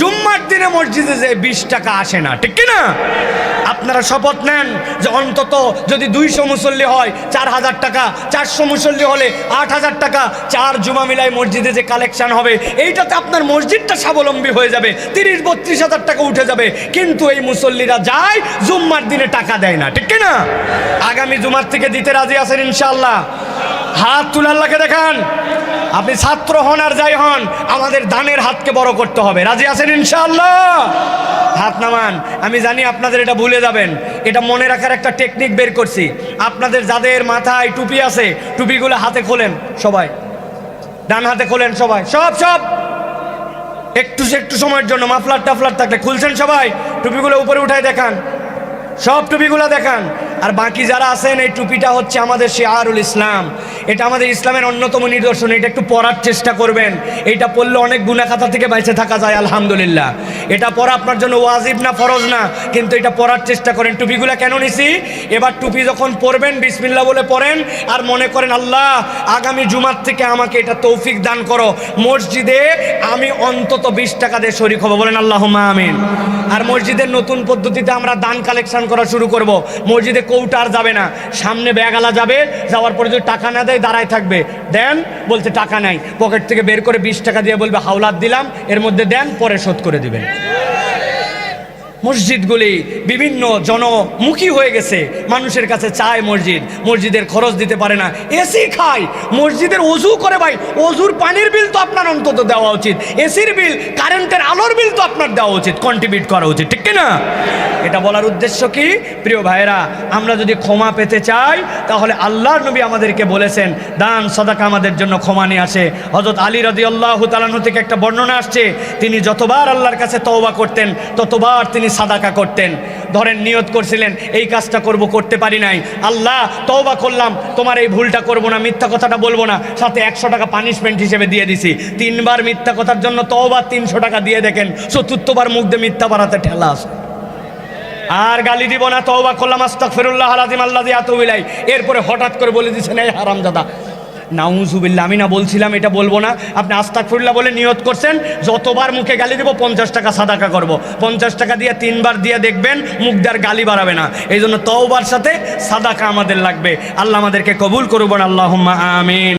জুম্মার দিনে মসজিদে যে বিশ টাকা আসে না, ঠিক না আপনারা শপথ নেন যে অন্তত যদি দুইশো মুসল্লি হয়, চার হাজার টাকা, চারশো মুসল্লি হলে আট হাজার টাকা, চার জুমা মিলাই মসজিদে যে কালেকশন হবে, এইটাতে আপনার মসজিদটা স্বাবলম্বী হয়ে যাবে, তিরিশ বত্রিশ হাজার টাকা উঠে যাবে, কিন্তু এই মুসল্লিরা যায় জুম্মার দিনে টাকা দেয় না, ঠিক না আগামী জুমার থেকে দিতে রাজি আছেন ইনশাল্লাহ হাত তুলাল্লাহকে দেখান। আপনি ছাত্র হন আর যাই হন, আমাদের দানের হাতকে বড় করতে হবে। রাজি আছেন ইনশাআল্লাহ? হাত নামান, আমি জানি আপনাদের এটা ভুলে যাবেন। এটা মনে রাখার একটা টেকনিক বের করছি। আপনাদের যাদের মাথায় টুপি আছে, টুপিগুলো হাতে খোলেন সবাই। ডান হাতে খোলেন সবাই। সব সব! একটু একটু সময়ের জন্য, মাফলার টাফলার থাকলে খুলছেন সবাই। টুপিগুলো উপরে উঠায় দেখান। সব টুপিগুলো দেখান। আর বাকি যারা আছেন, এই টুপিটা হচ্ছে আমাদের শেয়ারুল ইসলাম। এটা আমাদের ইসলামের অন্যতম নিদর্শন, এটা একটু পড়ার চেষ্টা করবেন। এটা পড়লে অনেক গুণাখাতা থেকে বেঁচে থাকা যায়, আলহামদুলিল্লাহ। এটা পড়া আপনার জন্য ওয়াজিব না, ফরজ না, কিন্তু এটা পড়ার চেষ্টা করেন। টুপিগুলো কেন নিছি? এবার টুপি যখন পরবেন বিসমিল্লা বলে পড়েন, আর মনে করেন, আল্লাহ, আগামী জুমার থেকে আমাকে এটা তৌফিক দান করো। মসজিদে আমি অন্তত বিশ টাকা দিয়ে শরিক হব। বলেন আল্লাহ আমিন। আর মসজিদের নতুন পদ্ধতিতে আমরা দান কালেকশন করা শুরু করব। মসজিদে কৌটার যাবে না। সামনে ব্যাগালা যাবে, যাওয়ার পরে যদি টাকা না দেয় দাঁড়ায় থাকবে। দেন বলছে, টাকা নাই। পকেট থেকে বের করে বিশ টাকা দিয়ে বলবে, হাওলাত দিলাম। এর মধ্যে দেন, পরে শোধ করে দিবেন। মসজিদগুলি বিভিন্ন জনমুখী হয়ে গেছে। মানুষের কাছে চায় মসজিদ। মসজিদের খরচ দিতে পারে না। এসি খায়। মসজিদের অজু করে ভাই। অজুর পানির বিল তো আপনার অন্তত দেওয়া উচিত। এসির বিল, কারেন্টের আলোর বিল তো আপনার দেওয়া উচিত। কন্ট্রিবিউট করা উচিত। ঠিক না এটা বলার উদ্দেশ্য কি? প্রিয় ভাইয়েরা, আমরা যদি ক্ষমা পেতে চাই, তাহলে আল্লাহর নবী আমাদেরকে বলেছেন, দান, সদাকা আমাদের জন্য ক্ষমা নিয়ে আসে। হজরত আলী রদি আল্লাহ তালানু থেকে একটা বর্ণনা আসছে। তিনি যতবার আল্লাহর কাছে তওবা করতেন, ততবার তিনি সাদাকা করতেন। ধরেন নিয়ত করছিলেন, এই কাজটা করব, করতে পারি নাই। আল্লাহ, তওবা করলাম, তোমার এই ভুলটা করব না, মিথ্যা কথাটা বলব না, সাথে একশো টাকা পানিশমেন্ট হিসেবে দিয়ে দিছি। তিনবার মিথ্যা কথার জন্য তওবা তিনশো টাকা দিয়ে দেখেন, চতুর্থবার মুখ দিয়ে মিথ্যা বাড়াতে ঠেলা আর গালি দিব না, তওবা করলাম আস্তাক ফেরুল্লাহ আলাজিম আল্লাহ আতবিলাই এরপরে হঠাৎ করে বলে দিচ্ছেন এই হারামজাদা নাউজুবিল্লা আমি না বলছিলাম, এটা বলব না। আপনি আস্তাকফুল্লা বলে নিয়ত করছেন, যতবার মুখে গালি দেবো, পঞ্চাশ টাকা সাদাকা করব। পঞ্চাশ টাকা দিয়ে তিনবার দিয়ে দেখবেন মুখ দেওয়ার গালি বাড়াবে না। এই জন্য তওবার সাথে সাদাকা আমাদের লাগবে। আল্লাহ আমাদেরকে কবুল করবেন আল্লাহ আমিন।